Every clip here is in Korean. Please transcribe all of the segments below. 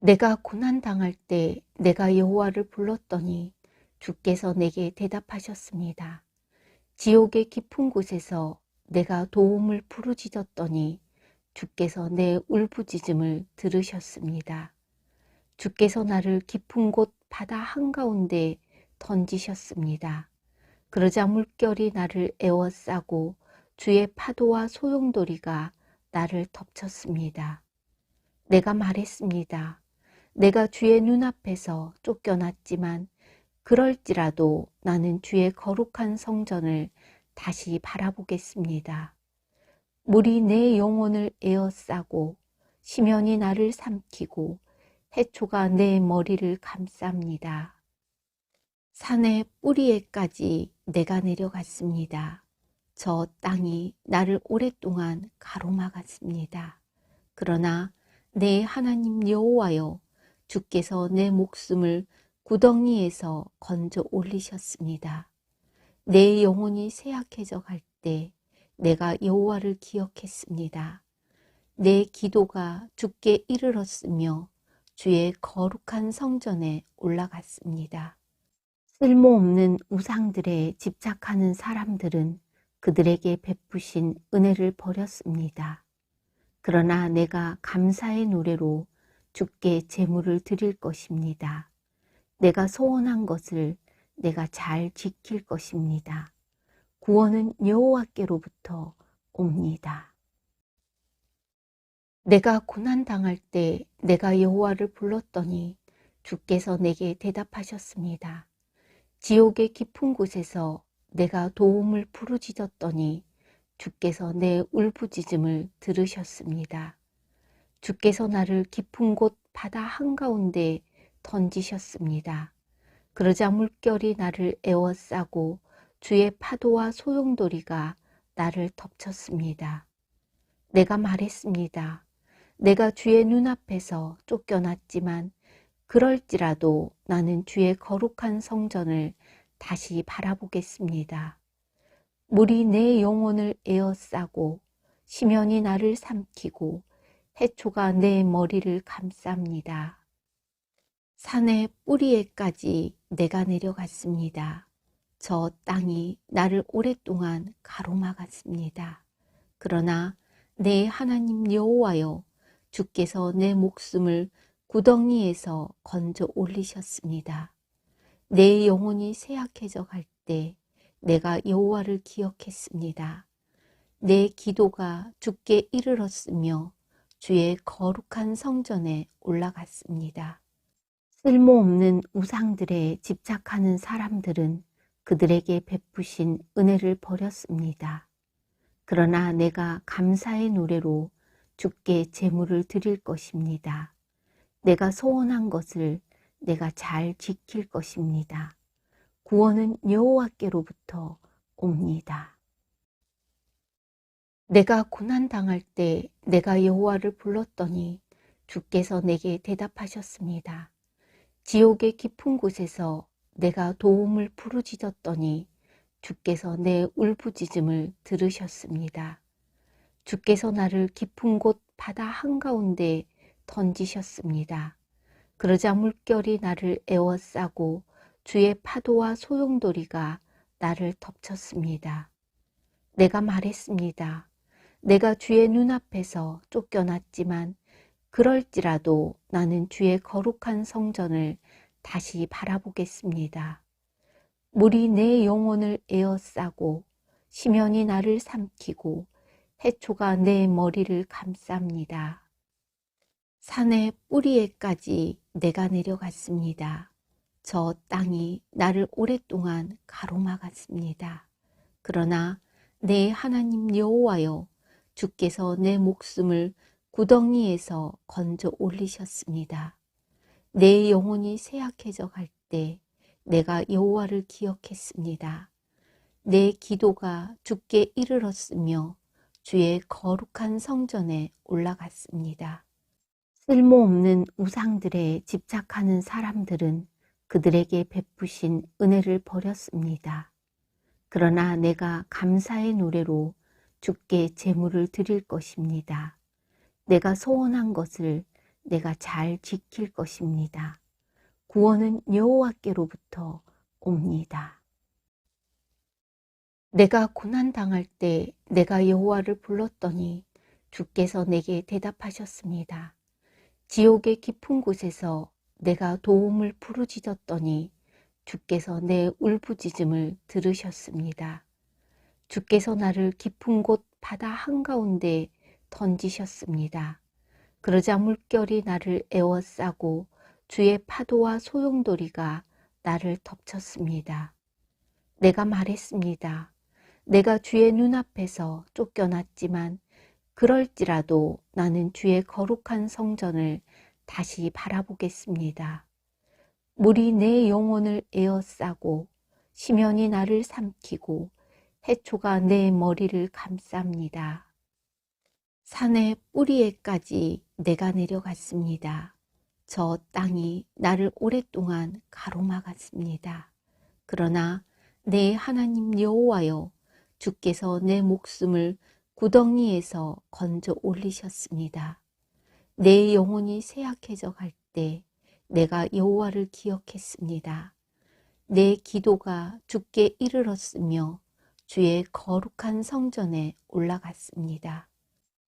내가 고난 당할 때 내가 여호와를 불렀더니 주께서 내게 대답하셨습니다. 지옥의 깊은 곳에서 내가 도움을 부르짖었더니 주께서 내 울부짖음을 들으셨습니다. 주께서 나를 깊은 곳 바다 한가운데 던지셨습니다. 그러자 물결이 나를 에워싸고 주의 파도와 소용돌이가 나를 덮쳤습니다. 내가 말했습니다. 내가 주의 눈앞에서 쫓겨났지만 그럴지라도 나는 주의 거룩한 성전을 다시 바라보겠습니다. 물이 내 영혼을 에어싸고 시면이 나를 삼키고 해초가 내 머리를 감쌉니다. 산의 뿌리에까지 내가 내려갔습니다. 저 땅이 나를 오랫동안 가로막았습니다. 그러나 내 하나님 여호와여 주께서 내 목숨을 구덩이에서 건져 올리셨습니다. 내 영혼이 쇠약해져 갈 때 내가 여호와를 기억했습니다. 내 기도가 주께 이르렀으며 주의 거룩한 성전에 올라갔습니다. 쓸모없는 우상들에 집착하는 사람들은 그들에게 베푸신 은혜를 버렸습니다. 그러나 내가 감사의 노래로 주께 제물을 드릴 것입니다. 내가 소원한 것을 내가 잘 지킬 것입니다. 구원은 여호와께로부터 옵니다. 내가 고난 당할 때 내가 여호와를 불렀더니 주께서 내게 대답하셨습니다. 지옥의 깊은 곳에서 내가 도움을 부르짖었더니 주께서 내 울부짖음을 들으셨습니다. 주께서 나를 깊은 곳 바다 한가운데 던지셨습니다. 그러자 물결이 나를 에워싸고 주의 파도와 소용돌이가 나를 덮쳤습니다. 내가 말했습니다. 내가 주의 눈앞에서 쫓겨났지만 그럴지라도 나는 주의 거룩한 성전을 다시 바라보겠습니다. 물이 내 영혼을 에어싸고 시면이 나를 삼키고 해초가 내 머리를 감쌉니다. 산의 뿌리에까지 내가 내려갔습니다. 저 땅이 나를 오랫동안 가로막았습니다. 그러나 내 하나님 여호와여 주께서 내 목숨을 구덩이에서 건져 올리셨습니다. 내 영혼이 쇠약해져 갈 때 내가 여호와를 기억했습니다. 내 기도가 주께 이르렀으며 주의 거룩한 성전에 올라갔습니다. 쓸모없는 우상들에 집착하는 사람들은 그들에게 베푸신 은혜를 버렸습니다. 그러나 내가 감사의 노래로 주께 제물을 드릴 것입니다. 내가 소원한 것을 내가 잘 지킬 것입니다. 구원은 여호와께로부터 옵니다. 내가 고난 당할 때 내가 여호와를 불렀더니 주께서 내게 대답하셨습니다. 지옥의 깊은 곳에서 내가 도움을 부르짖었더니 주께서 내 울부짖음을 들으셨습니다. 주께서 나를 깊은 곳 바다 한가운데 던지셨습니다. 그러자 물결이 나를 에워싸고 주의 파도와 소용돌이가 나를 덮쳤습니다. 내가 말했습니다. 내가 주의 눈앞에서 쫓겨났지만 그럴지라도 나는 주의 거룩한 성전을 다시 바라보겠습니다. 물이 내 영혼을 에어싸고 시면이 나를 삼키고 해초가 내 머리를 감쌉니다. 산의 뿌리에까지 내가 내려갔습니다. 저 땅이 나를 오랫동안 가로막았습니다. 그러나 내 하나님 여호와여 주께서 내 목숨을 구덩이에서 건져 올리셨습니다. 내 영혼이 쇠약해져 갈 때 내가 여호와를 기억했습니다. 내 기도가 주께 이르렀으며 주의 거룩한 성전에 올라갔습니다. 쓸모없는 우상들에 집착하는 사람들은 그들에게 베푸신 은혜를 버렸습니다. 그러나 내가 감사의 노래로 주께 제물을 드릴 것입니다. 내가 소원한 것을 내가 잘 지킬 것입니다. 구원은 여호와께로부터 옵니다. 내가 고난 당할 때 내가 여호와를 불렀더니 주께서 내게 대답하셨습니다. 지옥의 깊은 곳에서 내가 도움을 부르짖었더니 주께서 내 울부짖음을 들으셨습니다. 주께서 나를 깊은 곳 바다 한가운데 던지셨습니다. 그러자 물결이 나를 에워싸고 주의 파도와 소용돌이가 나를 덮쳤습니다. 내가 말했습니다. 내가 주의 눈앞에서 쫓겨났지만 그럴지라도 나는 주의 거룩한 성전을 다시 바라보겠습니다. 물이 내 영혼을 에어싸고 시면이 나를 삼키고 해초가 내 머리를 감쌉니다. 산의 뿌리에까지 내가 내려갔습니다. 저 땅이 나를 오랫동안 가로막았습니다. 그러나 내 하나님 여호와여 주께서 내 목숨을 구덩이에서 건져 올리셨습니다. 내 영혼이 쇠약해져 갈 때 내가 여호와를 기억했습니다. 내 기도가 주께 이르렀으며 주의 거룩한 성전에 올라갔습니다.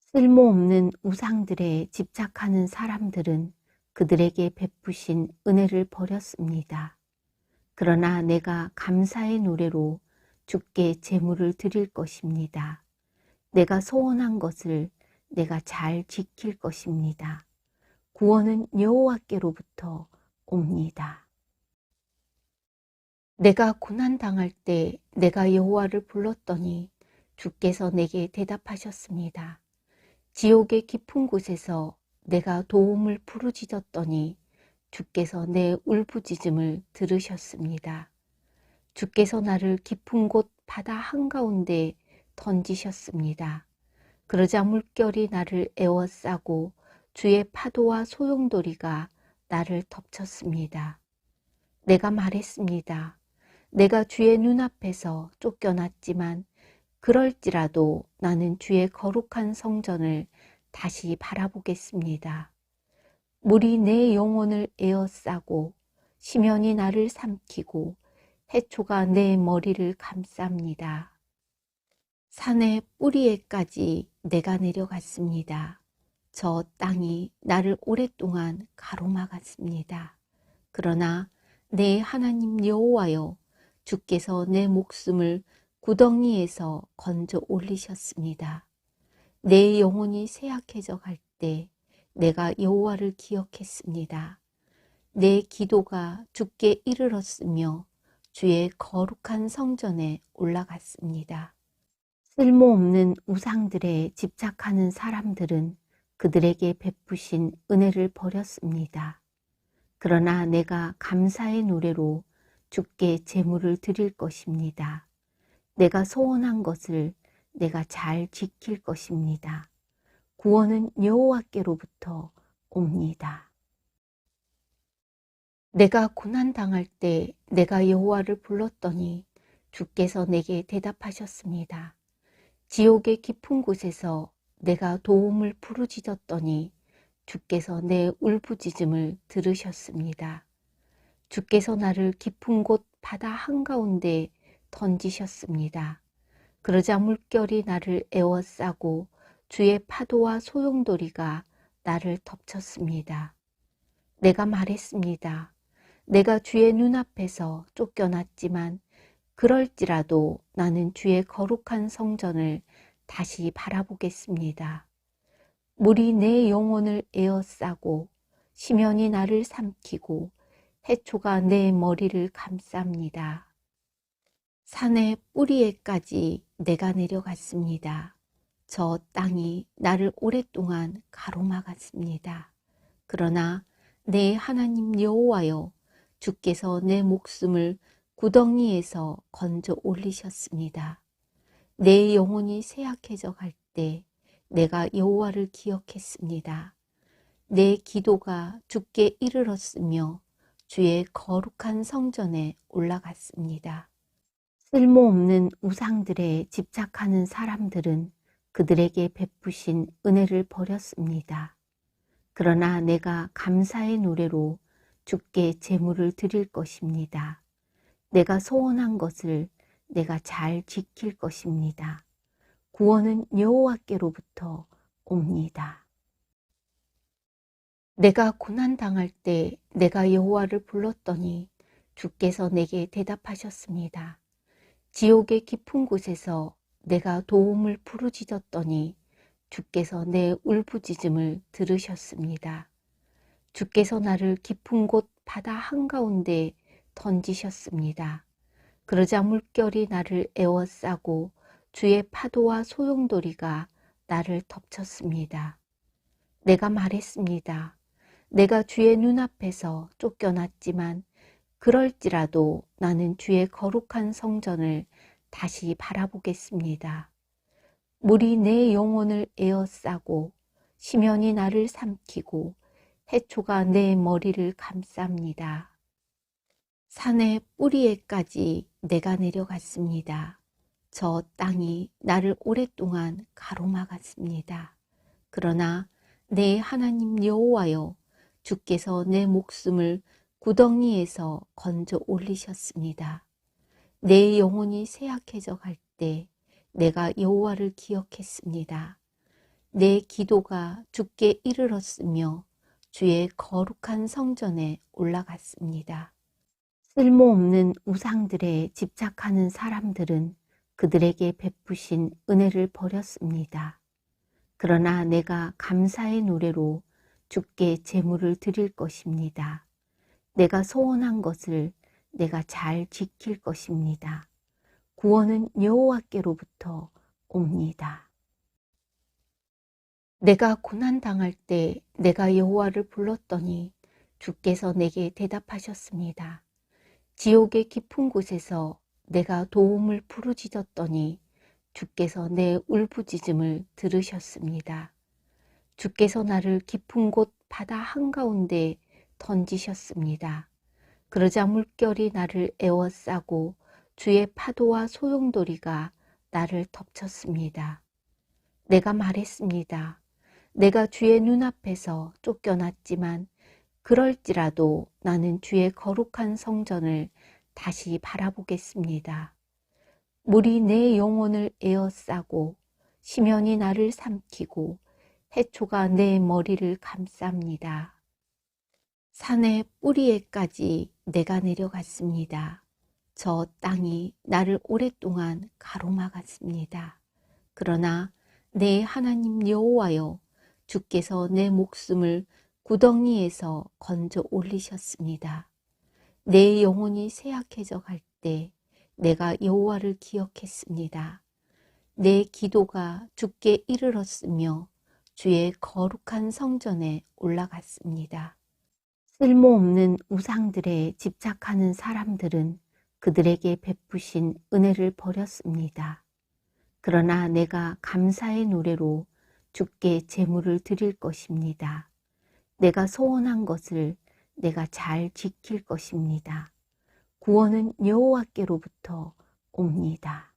쓸모없는 우상들에 집착하는 사람들은 그들에게 베푸신 은혜를 버렸습니다. 그러나 내가 감사의 노래로 주께 제물을 드릴 것입니다. 내가 소원한 것을 내가 잘 지킬 것입니다. 구원은 여호와께로부터 옵니다. 내가 고난 당할 때 내가 여호와를 불렀더니 주께서 내게 대답하셨습니다. 지옥의 깊은 곳에서 내가 도움을 부르짖었더니 주께서 내 울부짖음을 들으셨습니다. 주께서 나를 깊은 곳 바다 한가운데 던지셨습니다. 그러자 물결이 나를 에워싸고 주의 파도와 소용돌이가 나를 덮쳤습니다. 내가 말했습니다. 내가 주의 눈앞에서 쫓겨났지만 그럴지라도 나는 주의 거룩한 성전을 다시 바라보겠습니다. 물이 내 영혼을 에어싸고 시면이 나를 삼키고 해초가 내 머리를 감쌉니다. 산의 뿌리에까지 내가 내려갔습니다. 저 땅이 나를 오랫동안 가로막았습니다. 그러나 내 하나님 여호와여 주께서 내 목숨을 구덩이에서 건져 올리셨습니다. 내 영혼이 쇠약해져 갈 때 내가 여호와를 기억했습니다. 내 기도가 주께 이르렀으며 주의 거룩한 성전에 올라갔습니다. 쓸모없는 우상들에 집착하는 사람들은 그들에게 베푸신 은혜를 버렸습니다. 그러나 내가 감사의 노래로 주께 제물을 드릴 것입니다. 내가 소원한 것을 내가 잘 지킬 것입니다. 구원은 여호와께로부터 옵니다. 내가 고난 당할 때 내가 여호와를 불렀더니 주께서 내게 대답하셨습니다. 지옥의 깊은 곳에서 내가 도움을 부르짖었더니 주께서 내 울부짖음을 들으셨습니다. 주께서 나를 깊은 곳 바다 한가운데 던지셨습니다. 그러자 물결이 나를 에워싸고 주의 파도와 소용돌이가 나를 덮쳤습니다. 내가 말했습니다. 내가 주의 눈앞에서 쫓겨났지만 그럴지라도 나는 주의 거룩한 성전을 다시 바라보겠습니다. 물이 내 영혼을 에어싸고 시면이 나를 삼키고 해초가 내 머리를 감쌉니다. 산의 뿌리에까지 내가 내려갔습니다. 저 땅이 나를 오랫동안 가로막았습니다. 그러나 내 하나님 여호와여 주께서 내 목숨을 구덩이에서 건져 올리셨습니다. 내 영혼이 쇠약해져 갈 때 내가 여호와를 기억했습니다. 내 기도가 주께 이르렀으며 주의 거룩한 성전에 올라갔습니다. 쓸모없는 우상들에 집착하는 사람들은 그들에게 베푸신 은혜를 버렸습니다. 그러나 내가 감사의 노래로 주께 제물을 드릴 것입니다. 내가 소원한 것을 내가 잘 지킬 것입니다. 구원은 여호와께로부터 옵니다. 내가 고난 당할 때 내가 여호와를 불렀더니 주께서 내게 대답하셨습니다. 지옥의 깊은 곳에서 내가 도움을 부르짖었더니 주께서 내 울부짖음을 들으셨습니다. 주께서 나를 깊은 곳 바다 한가운데 던지셨습니다. 그러자 물결이 나를 에워싸고 주의 파도와 소용돌이가 나를 덮쳤습니다. 내가 말했습니다. 내가 주의 눈앞에서 쫓겨났지만 그럴지라도 나는 주의 거룩한 성전을 다시 바라보겠습니다. 물이 내 영혼을 에어싸고 시면이 나를 삼키고 해초가 내 머리를 감쌉니다. 산의 뿌리에까지 내가 내려갔습니다. 저 땅이 나를 오랫동안 가로막았습니다. 그러나 내 하나님 여호와여 주께서 내 목숨을 구덩이에서 건져 올리셨습니다. 내 영혼이 쇠약해져 갈 때 내가 여호와를 기억했습니다. 내 기도가 주께 이르렀으며 주의 거룩한 성전에 올라갔습니다. 쓸모없는 우상들에 집착하는 사람들은 그들에게 베푸신 은혜를 버렸습니다. 그러나 내가 감사의 노래로 주께 제물을 드릴 것입니다. 내가 소원한 것을 내가 잘 지킬 것입니다. 구원은 여호와께로부터 옵니다. 내가 고난 당할 때 내가 여호와를 불렀더니 주께서 내게 대답하셨습니다. 지옥의 깊은 곳에서 내가 도움을 부르짖었더니 주께서 내 울부짖음을 들으셨습니다. 주께서 나를 깊은 곳 바다 한가운데 던지셨습니다. 그러자 물결이 나를 에워싸고 주의 파도와 소용돌이가 나를 덮쳤습니다. 내가 말했습니다. 내가 주의 눈앞에서 쫓겨났지만 그럴지라도 나는 주의 거룩한 성전을 다시 바라보겠습니다. 물이 내 영혼을 에어싸고 시면이 나를 삼키고 해초가 내 머리를 감쌉니다. 산의 뿌리에까지 내가 내려갔습니다. 저 땅이 나를 오랫동안 가로막았습니다. 그러나 내 하나님 여호와여 주께서 내 목숨을 구덩이에서 건져 올리셨습니다. 내 영혼이 쇠약해져 갈 때 내가 여호와를 기억했습니다. 내 기도가 주께 이르렀으며 주의 거룩한 성전에 올라갔습니다. 쓸모없는 우상들에 집착하는 사람들은 그들에게 베푸신 은혜를 버렸습니다. 그러나 내가 감사의 노래로 주께 제물을 드릴 것입니다. 내가 소원한 것을 내가 잘 지킬 것입니다. 구원은 여호와께로부터 옵니다.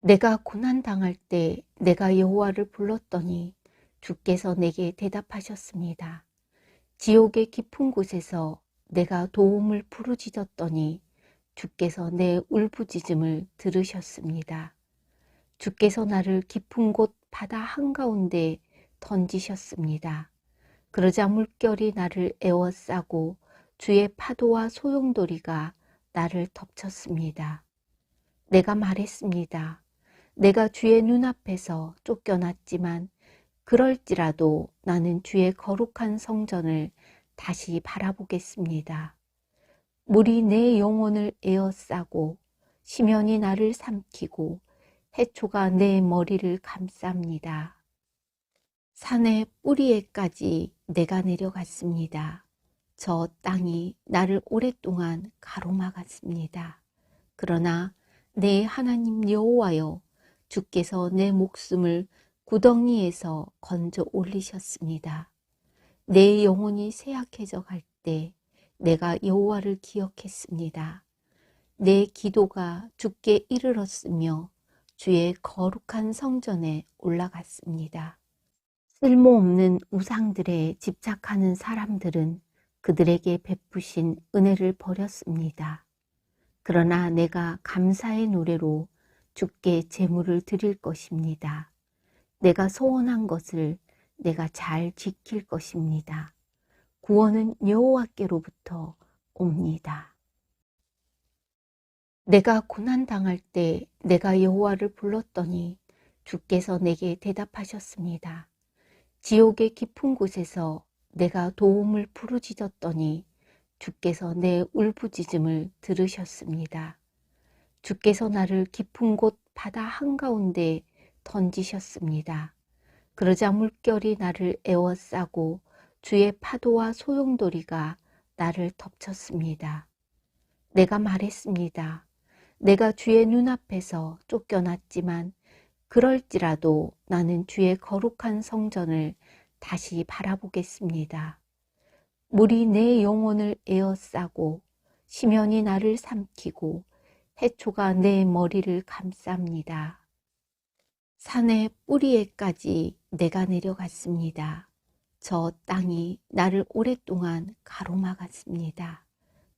내가 고난 당할 때 내가 여호와를 불렀더니 주께서 내게 대답하셨습니다. 지옥의 깊은 곳에서 내가 도움을 부르짖었더니 주께서 내 울부짖음을 들으셨습니다. 주께서 나를 깊은 곳 바다 한가운데 던지셨습니다. 그러자 물결이 나를 에워싸고 주의 파도와 소용돌이가 나를 덮쳤습니다. 내가 말했습니다. 내가 주의 눈앞에서 쫓겨났지만 그럴지라도 나는 주의 거룩한 성전을 다시 바라보겠습니다. 물이 내 영혼을 에어싸고 시면이 나를 삼키고 해초가 내 머리를 감쌉니다. 산의 뿌리에까지 내가 내려갔습니다. 저 땅이 나를 오랫동안 가로막았습니다. 그러나 내 하나님 여호와여 주께서 내 목숨을 구덩이에서 건져 올리셨습니다. 내 영혼이 쇠약해져 갈 때 내가 여호와를 기억했습니다. 내 기도가 주께 이르렀으며 주의 거룩한 성전에 올라갔습니다. 쓸모없는 우상들에 집착하는 사람들은 그들에게 베푸신 은혜를 버렸습니다. 그러나 내가 감사의 노래로 주께 제물을 드릴 것입니다. 내가 소원한 것을 내가 잘 지킬 것입니다. 구원은 여호와께로부터 옵니다. 내가 고난 당할 때 내가 여호와를 불렀더니 주께서 내게 대답하셨습니다. 지옥의 깊은 곳에서 내가 도움을 부르짖었더니 주께서 내 울부짖음을 들으셨습니다. 주께서 나를 깊은 곳 바다 한가운데 던지셨습니다. 그러자 물결이 나를 에워싸고 주의 파도와 소용돌이가 나를 덮쳤습니다. 내가 말했습니다. 내가 주의 눈앞에서 쫓겨났지만 그럴지라도 나는 주의 거룩한 성전을 다시 바라보겠습니다. 물이 내 영혼을 에어싸고 심연이 나를 삼키고 해초가 내 머리를 감쌉니다. 산의 뿌리에까지 내가 내려갔습니다. 저 땅이 나를 오랫동안 가로막았습니다.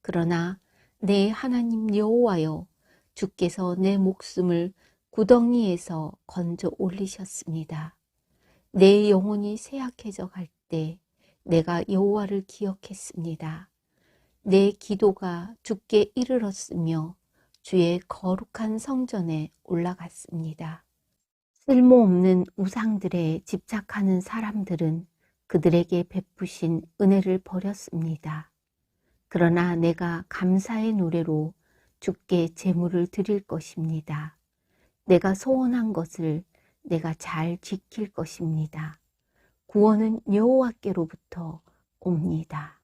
그러나 내 하나님 여호와여 주께서 내 목숨을 구덩이에서 건져 올리셨습니다. 내 영혼이 쇠약해져 갈 때 내가 여호와를 기억했습니다. 내 기도가 주께 이르렀으며 주의 거룩한 성전에 올라갔습니다. 쓸모없는 우상들에 집착하는 사람들은 그들에게 베푸신 은혜를 버렸습니다. 그러나 내가 감사의 노래로 주께 제물을 드릴 것입니다. 내가 소원한 것을 내가 잘 지킬 것입니다. 구원은 여호와께로부터 옵니다.